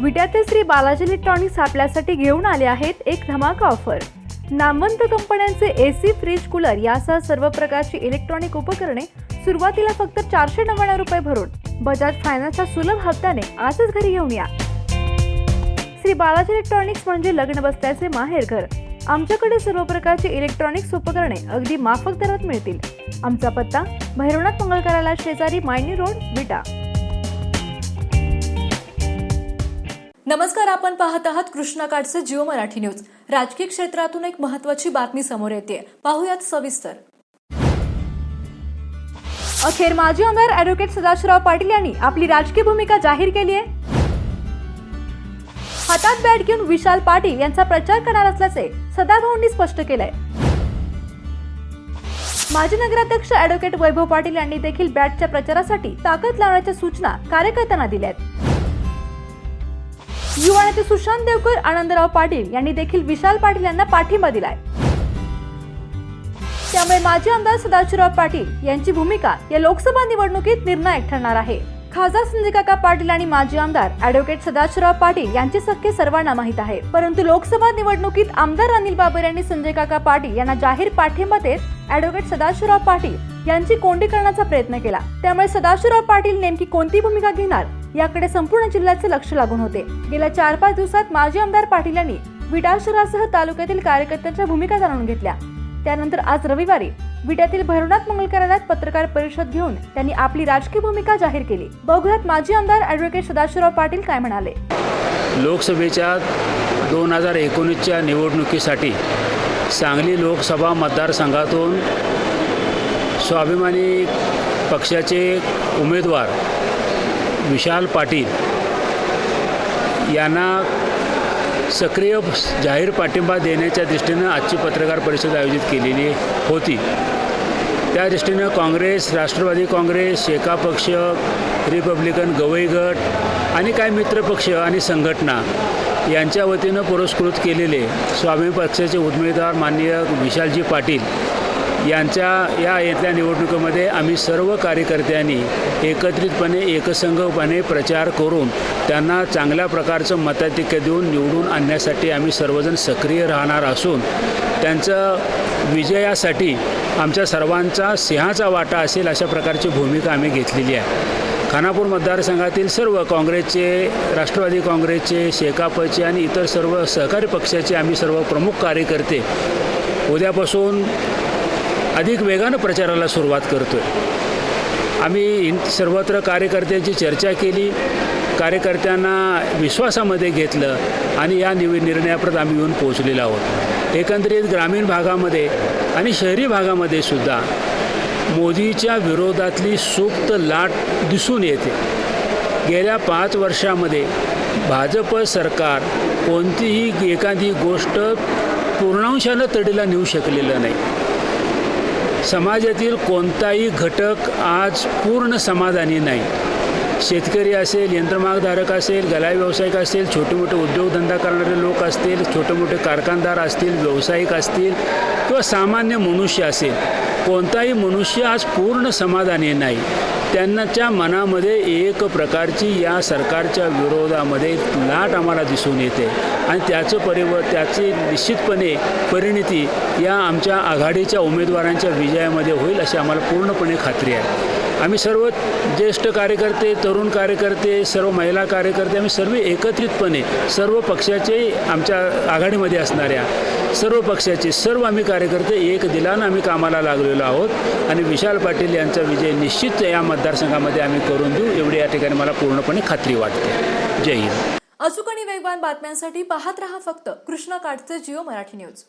विट्यातील Shri Balaji electronics आपल्यासाठी घेऊन आले आहेत एक धमाका ऑफर. नामवंत कंपन्यांचे ए सी फ्रीज कूलर यासह सर्व प्रकारची इलेक्ट्रॉनिक उपकरणे सुरुवातीला फक्त चारशे नव्याण्णव रुपये भरून बजाज फायनान्सच्या सुलभ हप्त्याने आजच घरी घेऊन या. श्री बालाजी इलेक्ट्रॉनिक्स म्हणजे लग्न बसल्याचे माहेरघर आमच्याकडे सर्व प्रकारची इलेक्ट्रॉनिक्स उपकरणे अगदी माफक दरात मिळतील. आमचा पत्ता भैरवनाथ मंगल शेजारी मायनी रोड विटा. नमस्कार आपण पाहत आहात कृष्णाकाठचे जिओ मराठी न्यूज. राजकीय क्षेत्रातून एक महत्वाची बातमी समोर येते. पाहुयात सविस्तर. अखेर माजी आमदार अॅडव्होकेट सदाशिवराव पाटील यांनी आपली राजकीय भूमिका जाहीर केली आहे. हातात बॅट घेऊन विशाल पाटील यांचा प्रचार करणार असल्याचे सदाभाऊंनी स्पष्ट केलंय. माजी नगराध्यक्ष अॅडव्होकेट वैभव पाटील यांनी देखील बॅटच्या प्रचारासाठी ताकद लावण्याच्या सूचना कार्यकर्त्यांना दिल्या आहेत युवा नेते सुशांत देवकर आनंदराव पाटील यांनी देखील विशाल पाटील यांना पाठिंबा दिलाय. त्यामुळे माजी आमदार सदाशिवराव पाटील यांची भूमिका या लोकसभा निवडणुकीत निर्णायक ठरणार आहे. खासदार संजय काका पाटील आणि माजी आमदार अॅडव्होकेट सदाशिवराव पाटील यांचे सख्खे सर्वांना माहीत आहे. परंतु लोकसभा निवडणुकीत आमदार अनिल बाबर यांनी संजय काका पाटील यांना जाहीर पाठिंबा देत अॅडव्होकेट सदाशिवराव पाटील यांची कोंडी करण्याचा प्रयत्न केला. त्यामुळे सदाशिवराव पाटील नेमकी कोणती भूमिका घेणार याकडे संपूर्ण जिल्ह्याचे लक्ष लागून होते. गेल्या चार पाच दिवसात माजी आमदार पाटील यांनी विटा शहरासह तालुक्यातील कार्यकर्त्यांच्या भूमिका जाणून घेतल्या. त्यानंतर आज रविवारी विट्यातील भैरवनाथ मंगलकरांना पत्रकार परिषद घेऊन त्यांनी आपली राजकीय भूमिका जाहीर केली. बघूयात माजी आमदार अॅडव्होकेट सदाशिवराव पाटील काय म्हणाले. लोकसभेच्या दोन हजार एकोणीसच्या निवडणुकीसाठी सांगली लोकसभा मतदारसंघातून स्वाभिमानी पक्षाचे उमेदवार विशाल पाटील यांना सक्रिय जाहीर पाठिंबा देण्याच्या दृष्टीनं आजची पत्रकार परिषद आयोजित केलेली होती. त्या दृष्टीनं काँग्रेस राष्ट्रवादी काँग्रेस शेका पक्ष रिपब्लिकन गवई गट आणि काही मित्रपक्ष आणि संघटना यांच्या वतीनं पुरस्कृत केलेले स्वामी पक्षाचे उमेदवार माननीय विशालजी पाटील यांच्या या येत्या निवडणुकीमध्ये आम्ही सर्व कार्यकर्त्यांनी एकत्रितपणे एकसंघपणे प्रचार करून त्यांना चांगल्या प्रकारचं मताधिक्य देऊन निवडून आणण्यासाठी आम्ही सर्वजण सक्रिय राहणार असून त्यांचं विजयासाठी आमच्या सर्वांचा सिंहाचा वाटा असेल अशा प्रकारची भूमिका आम्ही घेतलेली आहे. खानापूर मतदारसंघातील सर्व काँग्रेसचे राष्ट्रवादी काँग्रेसचे शेकापचे आणि इतर सर्व सहकारी पक्षाचे आम्ही सर्व प्रमुख कार्यकर्ते उद्यापासून अधिक वेगानं प्रचाराला सुरुवात करतो आहे आम्ही सर्वत्र कार्यकर्त्यांची चर्चा केली कार्यकर्त्यांना विश्वासामध्ये घेतलं आणि या निव निर्णयाप्रत आम्ही येऊन पोहोचलेलो आहोत. एकंदरीत ग्रामीण भागामध्ये आणि शहरी भागामध्ये सुद्धा मोदीच्या विरोधातली सुप्त लाट दिसून येते. गेल्या पाच वर्षामध्ये भाजप सरकार कोणतीही एखादी गोष्ट पूर्णांशानं तडीला नेऊ शकलेलं नाही. समाजातील कोणताही घटक आज पूर्ण समाधानी नाही. शेतकरी असेल यंत्रमागधारक असेल गलाई व्यावसायिक असेल छोटे मोठे उद्योगधंदा करणारे लोक असतील छोटे मोठे कारखानदार असतील व्यावसायिक असतील किंवा सामान्य मनुष्य असेल कोणताही मनुष्य आज पूर्ण समाधानी नाही. त्यांनाच्या मनामध्ये एक प्रकारची या सरकारच्या विरोधामध्ये लाट आम्हाला दिसून येते. आणि त्याचं परिव त्याची निश्चितपणे परिणिती या आमच्या आघाडीच्या उमेदवारांच्या विजयामध्ये होईल अशी आम्हाला पूर्णपणे खात्री आहे. आम्ही सर्व ज्येष्ठ कार्यकर्ते तरुण कार्यकर्ते सर्व महिला कार्यकर्ते आम्ही सर्व एकत्रितपणे सर्व पक्षाचे आमच्या आघाडीमध्ये असणाऱ्या सर्व पक्षाचे सर्व आम्ही कार्यकर्ते एक दिलानं आम्ही कामाला लागलेलो आहोत आणि विशाल पाटील यांचा विजय निश्चित या मतदारसंघामध्ये आम्ही करून देऊ एवढी या ठिकाणी मला पूर्णपणे खात्री वाटते. जय हिंद. अचूक आणि वेगवान बातम्यांसाठी पाहत रहा फक्त कृष्णा काठचे जिओ मराठी न्यूज.